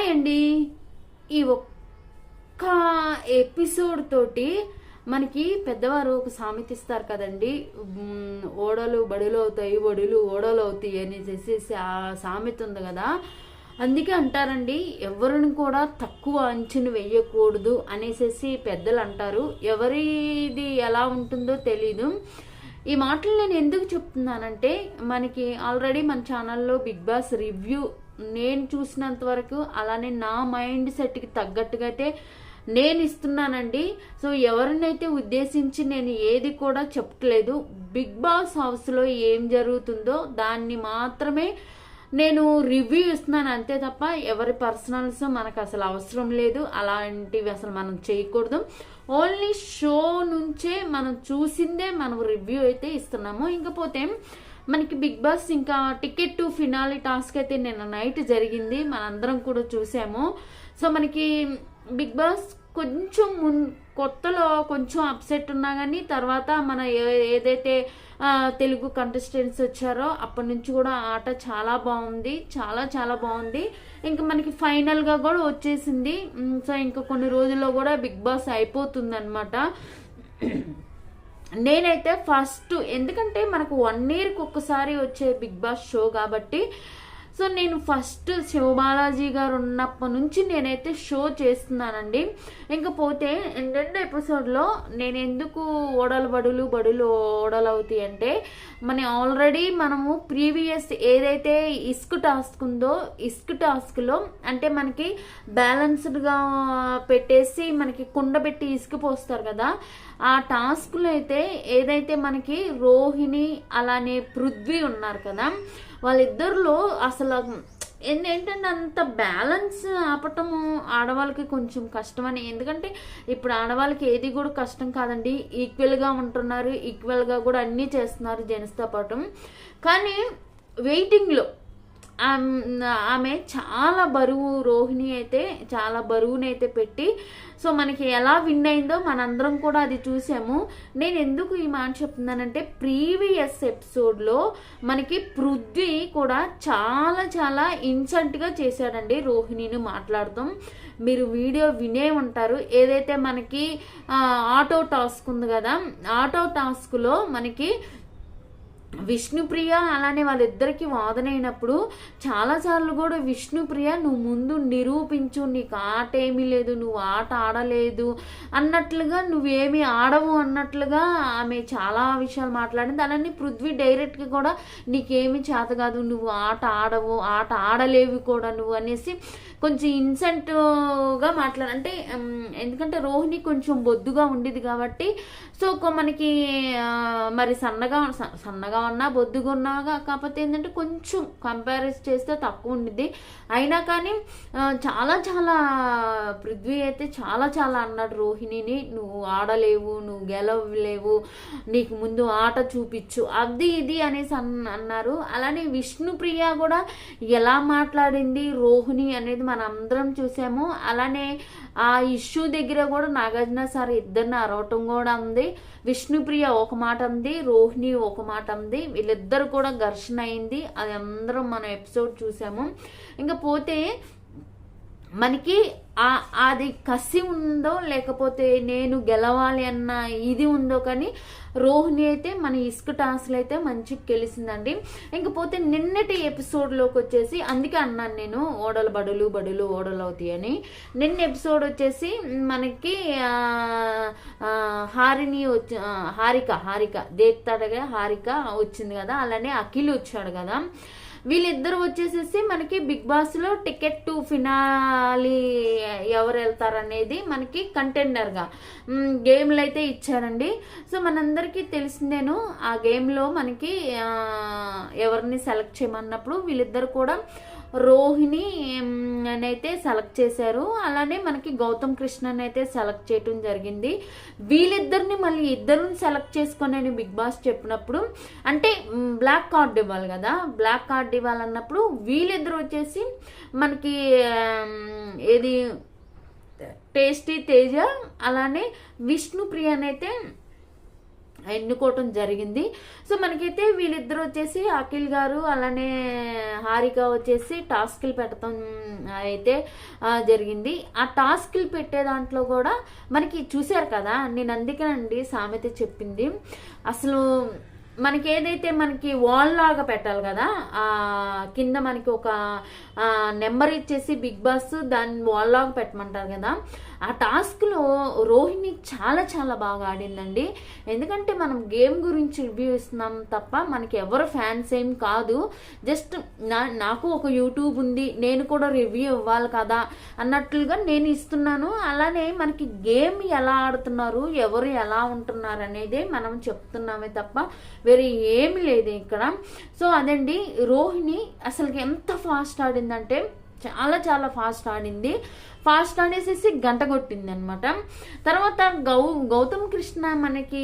Hi అండి. ఈ ఒక్క ఎపిసోడ్ తోటి మనకి పెద్దవారు ఒక సామెత ఇస్తారు కదండి. ఓడలు బడులు అవుతాయి ఒడులు ఓడలు అవుతాయి అని చేసేసి ఆ సామెత ఉంది కదా. అందుకే అంటారండి ఎవరిని కూడా తక్కువ అంచనా వేయకూడదు అనేసి పెద్దలు అంటారు. ఎవరిది ఎలా ఉంటుందో తెలీదు. ఈ మాటలు నేను ఎందుకు చెప్తున్నానంటే మనకి ఆల్రెడీ మన ఛానల్లో బిగ్ బాస్ రివ్యూ నేను చూసినంత వరకు అలానే నా మైండ్ సెట్కి తగ్గట్టుగా అయితే నేను ఇస్తున్నానండి. సో ఎవరినైతే ఉద్దేశించి నేను ఏది కూడా చెప్పట్లేదు బిగ్ బాస్ హౌస్లో ఏం జరుగుతుందో దాన్ని మాత్రమే నేను రివ్యూ ఇస్తున్నాను అంతే తప్ప ఎవరి పర్సనల్స్ మనకు అసలు అవసరం లేదు. అలాంటివి అసలు మనం చేయకూడదు. ఓన్లీ షో నుంచే మనం చూసిందే మనం రివ్యూ అయితే ఇస్తున్నాము. ఇంకపోతే మనకి బిగ్ బాస్ ఇంకా టికెట్ టు ఫినాలి టాస్క్ అయితే నిన్న నైట్ జరిగింది. మనందరం కూడా చూసాము. సో మనకి బిగ్ బాస్ కొంచెం మున్ కొత్తలో కొంచెం అప్సెట్ ఉన్నా కానీ తర్వాత మన ఏ- ఏదైతే తెలుగు కంటెస్టెంట్స్ వచ్చారో అప్పటి నుంచి కూడా ఆట చాలా బాగుంది. చాలా చాలా బాగుంది. ఇంకా మనకి ఫైనల్గా కూడా వచ్చేసింది. సో ఇంకా కొన్ని రోజుల్లో కూడా బిగ్ బాస్ అయిపోతుంది నేనైతే ఫస్ట్ ఎందుకంటే మనకు వన్ ఇయర్కి ఒక్కసారి వచ్చే బిగ్ బాస్ షో కాబట్టి సో నేను ఫస్ట్ శివబాలాజీ గారు ఉన్నప్పటి నుంచి నేనైతే షో చేస్తున్నానండి. ఇంకపోతే రెండో ఎపిసోడ్లో నేను ఎందుకు ఓడలు బడులు బడులు ఓడలు అవుతాయి అంటే మన ఆల్రెడీ మనము ప్రీవియస్ ఏదైతే ఇస్క్ టాస్క్ ఉందో ఇస్క్ టాస్క్లో అంటే మనకి బ్యాలెన్స్డ్గా పెట్టేసి మనకి కుండ పెట్టి ఇసుక పోస్తారు కదా ఆ టాస్క్లో అయితే ఏదైతే మనకి రోహిణి అలానే పృథ్వీ ఉన్నారు కదా వాళ్ళిద్దరిలో అసలు ఏంటంటే అంత బ్యాలెన్స్ ఆపటము ఆడవాళ్ళకి కొంచెం కష్టమని. ఎందుకంటే ఇప్పుడు ఆడవాళ్ళకి ఏది కూడా కష్టం కాదండి. ఈక్వల్గా ఉంటున్నారు ఈక్వల్గా కూడా అన్నీ చేస్తున్నారు జెంట్స్తో పాటు. కానీ వెయిటింగ్లో ఆమె చాలా బరువు రోహిణి అయితే చాలా బరువునైతే పెట్టి సో మనకి ఎలా విన్ అయిందో మనందరం కూడా అది చూసాము. నేను ఎందుకు ఈ మాట చెప్తున్నానంటే ప్రీవియస్ ఎపిసోడ్లో మనకి పృథ్వీ కూడా చాలా చాలా ఇన్సెంట్గా చేశాడండి రోహిణిని మాట్లాడతాం మీరు వీడియో వినే ఉంటారు. ఏదైతే మనకి ఆటో టాస్క్ ఉంది కదా ఆటో టాస్క్లో మనకి విష్ణుప్రియ అలానే వాళ్ళిద్దరికి వాదనైనప్పుడు చాలాసార్లు కూడా విష్ణుప్రియ నువ్వు ముందు నిరూపించు నీకు ఆట ఏమీ లేదు నువ్వు ఆట ఆడలేదు అన్నట్లుగా నువ్వేమీ ఆడవు అన్నట్లుగా ఆమె చాలా విషయాలు మాట్లాడింది. అలానే పృథ్వీ డైరెక్ట్గా కూడా నీకేమి చేత కాదు నువ్వు ఆట ఆడవు ఆట ఆడలేవు కూడా నువ్వు అనేసి కొంచెం ఇన్సెంట్గా మాట్లాడ అంటే ఎందుకంటే రోహిణి కొంచెం బొద్దుగా ఉండేది కాబట్టి సో మనకి మరి సన్నగా సన్నగా ఉన్నా బొద్దుగా కాకపోతే ఏంటంటే కొంచెం కంపారిజ్ చేస్తే తక్కువ ఉండిద్ది. అయినా కానీ చాలా చాలా పృథ్వీ అయితే చాలా చాలా అన్నాడు రోహిణిని. నువ్వు ఆడలేవు నువ్వు గెలవలేవు నీకు ముందు ఆట చూపించు అది ఇది అనేసి అన్- అన్నారు. అలానే విష్ణుప్రియ కూడా ఎలా మాట్లాడింది రోహిణి అనేది మనం అందరం చూసాము. అలానే ఆ ఇష్యూ దగ్గర కూడా నాగార్జున సార్ ఇద్దరిని అరవటం కూడా ఉంది విష్ణుప్రియ ఒక మాట ఉంది రోహిణి ఒక మాట ఉంది వీళ్ళిద్దరు కూడా ఘర్షణ అయింది. అది అందరం మనం ఎపిసోడ్ చూసాము. ఇంకా పోతే మనకి అది కసి ఉందో లేకపోతే నేను గెలవాలి అన్న ఇది ఉందో కానీ రోహిణి అయితే మన ఇసుక టాస్క్లు అయితే మంచిగా గెలిచిందండి. ఇంకపోతే నిన్నటి ఎపిసోడ్లోకి వచ్చేసి అందుకే అన్నాను నేను ఓడలు బడులు బడులు ఓడలు అవుతాయి అని. నిన్న ఎపిసోడ్ వచ్చేసి మనకి హారిని వచ్చి హారిక హారిక దేత్తడగా హారిక వచ్చింది కదా అలానే అఖిల్ వచ్చాడు కదా. వీళ్ళిద్దరు వచ్చేసేసి మనకి బిగ్ బాస్లో టికెట్ టు ఫినాలి ఎవరు వెళ్తారనేది మనకి కంటెండర్గా గేమ్లు అయితే ఇచ్చారండి. సో మనందరికీ తెలిసిందేను ఆ గేమ్లో మనకి ఎవరిని సెలెక్ట్ చేయమన్నప్పుడు వీళ్ళిద్దరు కూడా రోహిణి అయితే సెలెక్ట్ చేశారు. అలానే మనకి గౌతమ్ కృష్ణన్ అయితే సెలెక్ట్ చేయటం జరిగింది. వీళ్ళిద్దరిని మళ్ళీ ఇద్దరిని సెలెక్ట్ చేసుకొని బిగ్ బాస్ చెప్పినప్పుడు అంటే బ్లాక్ కార్డ్ ఇవ్వాలి కదా బ్లాక్ కార్డ్ ఇవ్వాలన్నప్పుడు వీళ్ళిద్దరు వచ్చేసి మనకి ఏది టేస్టీ తేజ అలానే విష్ణుప్రియనైతే ఎన్నుకోవటం జరిగింది. సో మనకైతే వీళ్ళిద్దరు వచ్చేసి అఖిల్ గారు అలానే హారిక వచ్చేసి టాస్క్లు పెట్టడం అయితే జరిగింది. ఆ టాస్క్లు పెట్టే దాంట్లో కూడా మనకి చూశారు కదా నేను అందుకేనండి సామెత చెప్పింది. అసలు మనకి ఏదైతే మనకి వాల్ లాగా పెట్టాలి కదా ఆ కింద మనకి ఒక నెంబర్ ఇచ్చేసి బిగ్ బాస్ దాన్ని వాల్ లాగా పెట్టమంటారు కదా ఆ టాస్క్లో రోహిణి చాలా చాలా బాగా ఆడిందండి. ఎందుకంటే మనం గేమ్ గురించి రివ్యూ ఇస్తున్నాం తప్ప మనకి ఎవరు ఫ్యాన్స్ ఏం కాదు. జస్ట్ నా నాకు ఒక యూట్యూబ్ ఉంది నేను కూడా రివ్యూ ఇవ్వాలి కదా అన్నట్లుగా నేను ఇస్తున్నాను. అలానే మనకి గేమ్ ఎలా ఆడుతున్నారు ఎవరు ఎలా ఉంటున్నారు అనేది మనం చెప్తున్నామే తప్ప వేరే ఏమి లేదు ఇక్కడ. సో అదండి రోహిణి అసలు ఎంత ఫాస్ట్ ఆడిందంటే చాలా చాలా ఫాస్ట్ ఆడింది. ఫాస్ట్ ఆడేసేసి గంట కొట్టింది అనమాట తర్వాత గౌ గౌతమ్ కృష్ణ మనకి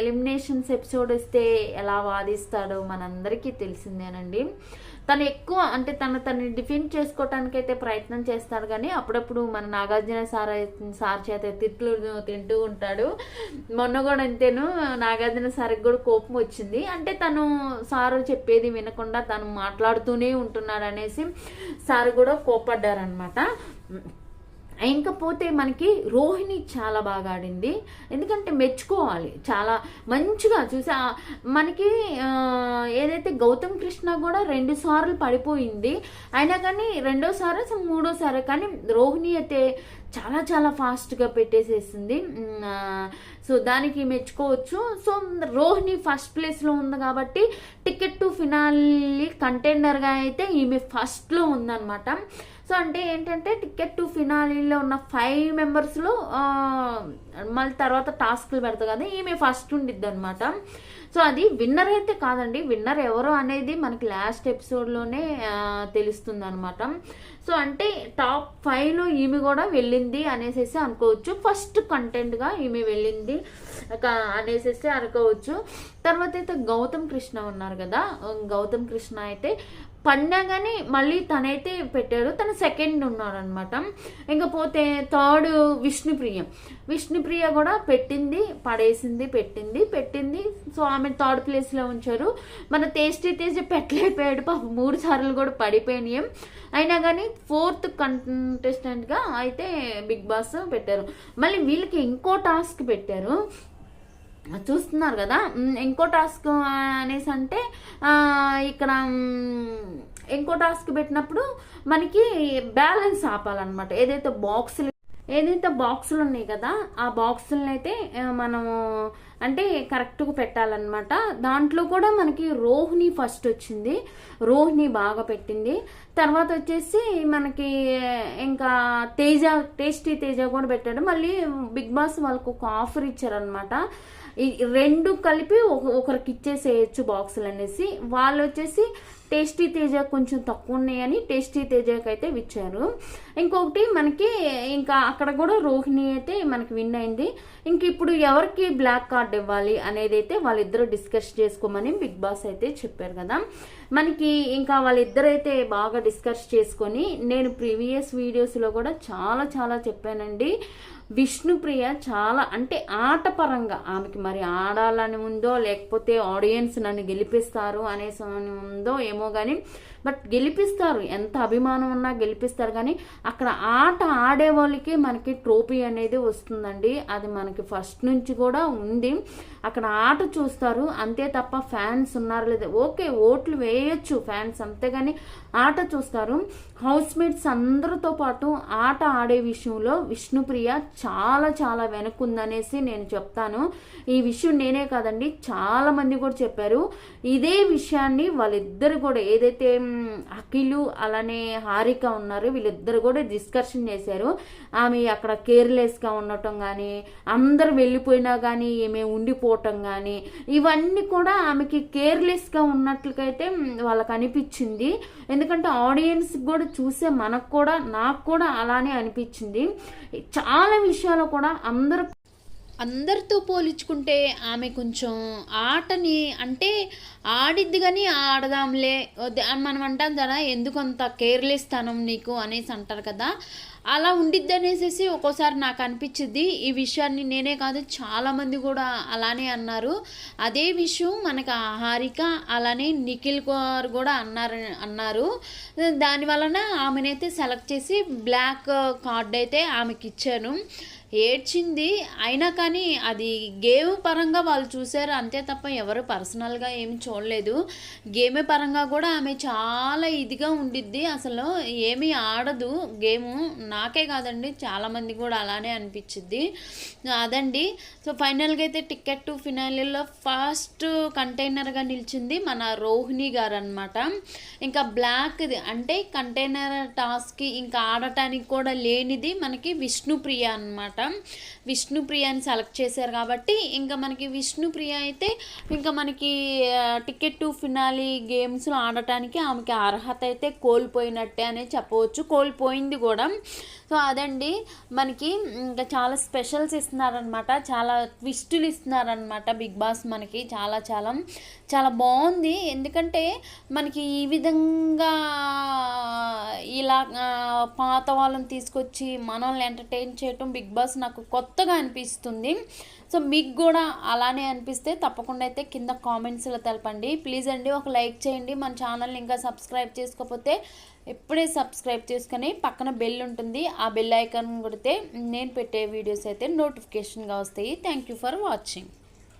ఎలిమినేషన్స్ ఎపిసోడ్ వస్తే ఎలా వాదిస్తాడో మనందరికీ తెలిసిందేనండి. తను ఎక్కువ అంటే తను తను డిఫెండ్ చేసుకోవటానికైతే ప్రయత్నం చేస్తాడు కానీ అప్పుడప్పుడు మన నాగార్జున సార్ సార్ చేత తిట్లు తింటూ ఉంటాడు. మొన్న కూడా అంతేను నాగార్జున సార్కి కూడా కోపం వచ్చింది. అంటే తను సారు చెప్పేది వినకుండా తను మాట్లాడుతూనే ఉంటున్నాడు అనేసి సార్ కూడా కోపడ్డారనమాట ఇంకపోతే మనకి రోహిణి చాలా బాగా ఆడింది. ఎందుకంటే మెచ్చుకోవాలి. చాలా మంచిగా చూసా మనకి ఏదైతే గౌతమ్ కృష్ణ కూడా రెండు సార్లు పడిపోయింది. అయినా కానీ రెండోసారి మూడోసారి కానీ రోహిణి అయితే చాలా చాలా ఫాస్ట్గా పెట్టేసేసింది. సో దానికి మెచ్చుకోవచ్చు. సో రోహిణి ఫస్ట్ ప్లేస్లో ఉంది కాబట్టి టికెట్ టు ఫినాలి కంటెండర్గా అయితే ఈమె ఫస్ట్లో ఉందన్నమాట. సో అంటే ఏంటంటే టికెట్ టు ఫినాలీలో ఉన్న ఫైవ్ మెంబర్స్లో మళ్ళీ తర్వాత టాస్క్లు పెడతారు కదా ఈమె ఫస్ట్ ఉండిద్ది అనమాట సో అది విన్నర్ అయితే కాదండి. విన్నర్ ఎవరు అనేది మనకి లాస్ట్ ఎపిసోడ్లోనే తెలుస్తుంది అనమాట సో అంటే టాప్ ఫైవ్లో ఈమె కూడా వెళ్ళింది అనేసి అనుకోవచ్చు. ఫస్ట్ కంటెంట్గా ఈమె వెళ్ళింది. ఒక- అనేసి అనుకోవచ్చు. తర్వాత అయితే గౌతమ్ కృష్ణ ఉన్నారు కదా. గౌతమ్ కృష్ణ అయితే పడినా కానీ మళ్ళీ తనైతే పెట్టారు. తన సెకండ్ ఉన్నాడు అనమాట ఇంకపోతే థర్డ్ విష్ణుప్రియ. విష్ణుప్రియ కూడా పెట్టింది పడేసింది పెట్టింది పెట్టింది. సో ఆమె థర్డ్ ప్లేస్లో ఉంచారు. మన టేస్టీ తేజ్ పెట్టలేకపోయాడు పాప. మూడు సార్లు కూడా పడిపోయినాయి. అయినా కానీ ఫోర్త్ కంటెస్టెంట్గా అయితే బిగ్ బాస్ పెట్టారు. మళ్ళీ వీళ్ళకి ఇంకో టాస్క్ పెట్టారు. చూస్తున్నారు కదా. ఇంకో టాస్క్ అనేసి అంటే ఇక్కడ ఇంకో టాస్క్ పెట్టినప్పుడు మనకి బ్యాలెన్స్ ఆపాలన్నమాట. ఏదైతే బాక్సులు ఏదైతే బాక్సులు ఉన్నాయి కదా ఆ బాక్సులను అయితే మనము అంటే కరెక్ట్గా పెట్టాలన్నమాట. దాంట్లో కూడా మనకి రోహిణి ఫస్ట్ వచ్చింది. రోహిణి బాగా పెట్టింది. తర్వాత వచ్చేసి మనకి ఇంకా తేజ టేస్టీ తేజ కూడా పెట్టాడు. మళ్ళీ బిగ్ బాస్ వాళ్ళకు ఒక ఆఫర్ ఇచ్చారనమాట రెండు కలిపి ఒక- ఒకరికి ఇచ్చేసేయచ్చు బాక్సులు అనేసి. వాళ్ళు వచ్చేసి టేస్టీ తేజ కొంచెం తక్కువ ఉన్నాయని టేస్టీ తేజకి అయితే ఇచ్చారు ఇంకొకటి మనకి ఇంకా అక్కడ కూడా రోహిణి అయితే మనకి విన్ అయింది. ఇంక ఇప్పుడు ఎవరికి బ్లాక్ కార్డ్ ఇవ్వాలి అనేది అయితే వాళ్ళిద్దరూ డిస్కస్ చేసుకోమని బిగ్ బాస్ అయితే చెప్పారు కదా. మనకి ఇంకా వాళ్ళిద్దరైతే బాగా డిస్కస్ చేసుకొని నేను ప్రీవియస్ వీడియోస్లో కూడా చాలా చాలా చెప్పానండి. విష్ణుప్రియ చాలా అంటే ఆట పరంగా ఆమెకి మరి ఆడాలని ఉందో లేకపోతే ఆడియన్స్ నన్ను గెలిపిస్తారు అనేసి అని ఉందో ఏమో కానీ బట్ గెలిపిస్తారు. ఎంత అభిమానం ఉన్నా గెలిపిస్తారు కానీ అక్కడ ఆట ఆడే వాళ్ళకి మనకి ట్రోఫీ అనేది వస్తుందండి. అది మనకి ఫస్ట్ నుంచి కూడా ఉంది. అక్కడ ఆట చూస్తారు. అంతే తప్ప ఫ్యాన్స్ ఉన్నారు లేదా? ఓకే ఓట్లు వేయచ్చు ఫ్యాన్స్ అంతేగాని ఆట చూస్తారు. హౌస్ మేట్స్ అందరితో పాటు ఆట ఆడే విషయంలో విష్ణుప్రియ చాలా చాలా వెనుకుందనేసి నేను చెప్తాను. ఈ విషయం నేనే కాదండి చాలా మంది కూడా చెప్పారు. ఇదే విషయాన్ని వాళ్ళిద్దరు కూడా ఏదైతే అఖిలు అలానే హారిక ఉన్నారు వీళ్ళిద్దరు కూడా డిస్కషన్ చేశారు. ఆమె అక్కడ కేర్లెస్గా ఉండటం కానీ అందరు వెళ్ళిపోయినా కానీ ఈమె ఉండిపోవటం కానీ ఇవన్నీ కూడా ఆమెకి కేర్లెస్గా ఉన్నట్లకైతే వాళ్ళకి అనిపించింది. ఎందుకంటే ఆడియన్స్ కూడా చూసే మనకు కూడా నాకు కూడా అలానే అనిపించింది. చాలా విషయాలు కూడా అందరూ అందరితో పోల్చుకుంటే ఆమె కొంచెం ఆటని అంటే ఆడిద్ది కానీ ఆడదాంలే. అని మనం అంటాం కదా ఎందుకు అంత కేర్లెస్ తనం నీకు అనేసి అంటారు కదా. అలా ఉండిద్ది అనేసి ఒక్కోసారి నాకు అనిపించింది ఈ విషయాన్ని నేనే కాదు చాలామంది కూడా అలానే అన్నారు. అదే విషయం మనకు హారిక అలానే నిఖిల్ గారు కూడా అన్నారు అన్నారు. దాని వలన ఆమెనైతే సెలెక్ట్ చేసి బ్లాక్ కార్డ్ అయితే ఆమెకి ఇచ్చాను ఏడ్చింది. అయినా కానీ అది గేమ్ పరంగా వాళ్ళు చూశారు. అంతే తప్ప ఎవరు పర్సనల్గా ఏమి చూడలేదు. గేమ్ పరంగా కూడా ఆమె చాలా ఇదిగా ఉండిద్ది. అసలు ఏమీ ఆడదు. గేము నాకే కాదండి. చాలామంది కూడా అలానే అనిపించింది అదండి. సో ఫైనల్గా అయితే టికెట్ టు ఫినాలిలో ఫస్ట్ కంటైనర్గా నిలిచింది మన రోహిణి గారు అనమాట ఇంకా బ్లాక్ది అంటే కంటైనర్ టాస్క్కి ఇంకా ఆడటానికి కూడా లేనిది మనకి విష్ణుప్రియ అనమాట విష్ణుప్రియని సెలెక్ట్ చేశారు కాబట్టి ఇంకా మనకి విష్ణుప్రియ అయితే ఇంకా మనకి టికెట్ టు ఫినాలి గేమ్స్లో ఆడటానికి ఆమెకి అర్హత అయితే కోల్పోయినట్టే అనే చెప్పవచ్చు. కోల్పోయింది కూడా. సో అదండి మనకి ఇంకా చాలా స్పెషల్స్ ఇస్తున్నారనమాట. చాలా ట్విస్టులు ఇస్తున్నారనమాట బిగ్ బాస్ మనకి చాలా చాలా. చాలా బాగుంది. ఎందుకంటే మనకి ఈ విధంగా ఇలా పాత వాళ్ళని తీసుకొచ్చి మనల్ని ఎంటర్టైన్ చేయటం బిగ్ బాస్ నాకు కొత్తగా అనిపిస్తుంది. సో మీకు కూడా అలానే అనిపిస్తే తప్పకుండా అయితే కింద కామెంట్స్లో తెలపండి. ప్లీజ్ అండి ఒక లైక్ చేయండి. మన ఛానల్ని ఇంకా సబ్స్క్రైబ్ చేసుకోకపోతే ఇప్పుడే సబ్స్క్రైబ్ చేసుకొని పక్కన బెల్ ఉంటుంది. ఆ బెల్ ఐకాన్ కొడితే నేను పెట్టే వీడియోస్ అయితే నోటిఫికేషన్గా వస్తాయి. Thank you for watching.